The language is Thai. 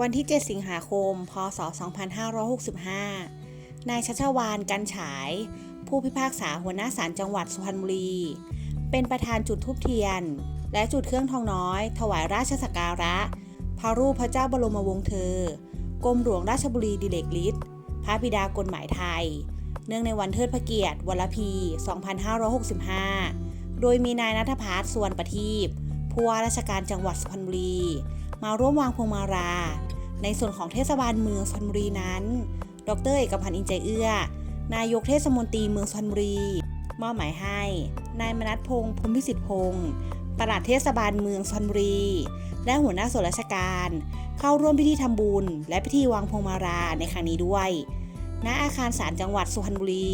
วันที่ 7 สิงหาคม พศ 2565 นายชัชวานกันฉาย ผู้พิพากษาหัวหน้าศาลจังหวัดสุพรรณบุรี เป็นประธานจุดธูปเทียน และจุดเครื่องทองน้อย ถวายราชสักการะ พระรูปพระเจ้าบรมวงศ์เธอ กรมหลวงราชบุรีดิเลกฤทธิ์พระบิดากฎหมายไทย เนื่องในวันเทิดพระเกียรติวรพี 2565 โดยมีนายนัทพัฒน์สวนประทีป ผู้ว่าราชการจังหวัดสุพรรณบุรี มาร่วมวางพวงมาลาในส่วนของเทศบาลเมืองสุพรรณบุรีนั้น ดรเอกพันธ์อินใจเอื้อ นายกเทศมนตรีเมืองสุพรรณบุรีมอบหมายให้ นายมนัทพงศ์พรมพิสิทธิพงศ์ปลัดเทศบาลเมืองสุพรรณบุรี และหัวหน้าส่วนราชการ เข้าร่วมพิธีทำบุญ และพิธีวางพวงมาลาในครั้งนี้ด้วย ณอาคารศาลจังหวัดสุพรรณบุรี